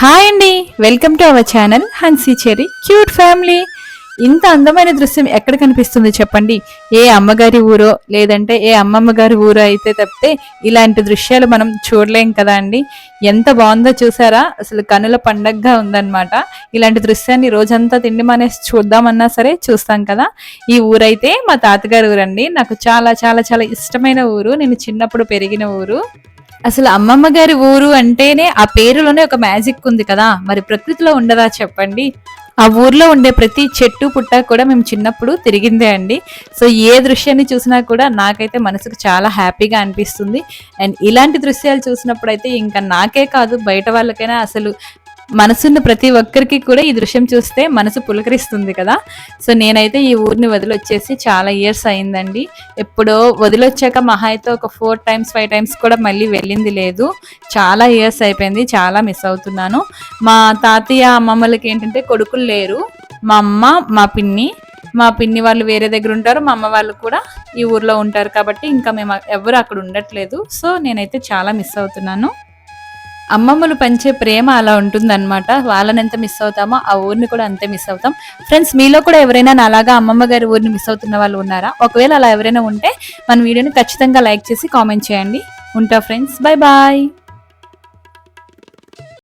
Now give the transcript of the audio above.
Hi అండి. Welcome to our channel హన్సీ cherry cute family. ఇంత అందమైన దృశ్యం ఎక్కడ కనిపిస్తుంది చెప్పండి? ఏ అమ్మగారి ఊరో లేదంటే ఏ అమ్మమ్మ గారి ఊరో అయితే తప్పితే ఇలాంటి దృశ్యాలు మనం చూడలేం కదా అండి. ఎంత బాగుందో చూసారా? అసలు కనుల పండగగా ఉందన్నమాట. ఇలాంటి దృశ్యాన్ని రోజంతా తిండి మానేసి చూద్దామన్నా సరే చూస్తాం కదా. ఈ ఊరైతే మా తాతగారి ఊరండి. నాకు చాలా చాలా చాలా ఇష్టమైన ఊరు. నేను చిన్నప్పుడు పెరిగిన ఊరు. అసలు అమ్మమ్మ గారి ఊరు అంటేనే ఆ పేరులోనే ఒక మ్యాజిక్ ఉంది కదా. మరి ప్రకృతిలో ఉండదా చెప్పండి. ఆ ఊర్లో ఉండే ప్రతి చెట్టు పుట్ట కూడా మేము చిన్నప్పుడు తిరిగిందే అండి. సో ఏ దృశ్యాన్ని చూసినా కూడా నాకైతే మనసుకు చాలా హ్యాపీగా అనిపిస్తుంది. అండ్ ఇలాంటి దృశ్యాలు చూసినప్పుడు అయితే ఇంకా నాకే కాదు బయట వాళ్ళకైనా అసలు మనసున్న ప్రతి ఒక్కరికి కూడా ఈ దృశ్యం చూస్తే మనసు పులకరిస్తుంది కదా. సో నేనైతే ఈ ఊరిని వదిలొచ్చేసి చాలా ఇయర్స్ అయిందండి. ఎప్పుడో వదిలొచ్చాక మహా అయితే ఒక ఫోర్ టైమ్స్ ఫైవ్ టైమ్స్ కూడా మళ్ళీ వెళ్ళింది లేదు. చాలా ఇయర్స్ అయిపోయింది చాలా మిస్ అవుతున్నాను. మా తాతయ్య అమ్మమ్మలకి ఏంటంటే కొడుకులు లేరు. మా అమ్మ మా పిన్ని మా పిన్ని వాళ్ళు వేరే దగ్గర ఉంటారు మా అమ్మ వాళ్ళు కూడా ఈ ఊర్లో ఉంటారు కాబట్టి ఇంకా మేము ఎవరు అక్కడ ఉండట్లేదు. సో నేనైతే చాలా మిస్ అవుతున్నాను. అమ్మమ్మలు పంచే ప్రేమ అలా ఉంటుందన్నమాట. వాళ్ళని ఎంత మిస్ అవుతామో ఆ ఊరిని కూడా అంతే మిస్ అవుతాం. ఫ్రెండ్స్ మీలో కూడా ఎవరైనా నాలాగా అమ్మమ్మ గారి ఊరిని మిస్ అవుతున్న వాళ్ళు ఉన్నారా? ఒకవేళ అలా ఎవరైనా ఉంటే మన వీడియోని ఖచ్చితంగా లైక్ చేసి కామెంట్ చేయండి. ఉంటా ఫ్రెండ్స్ బాయ్ బాయ్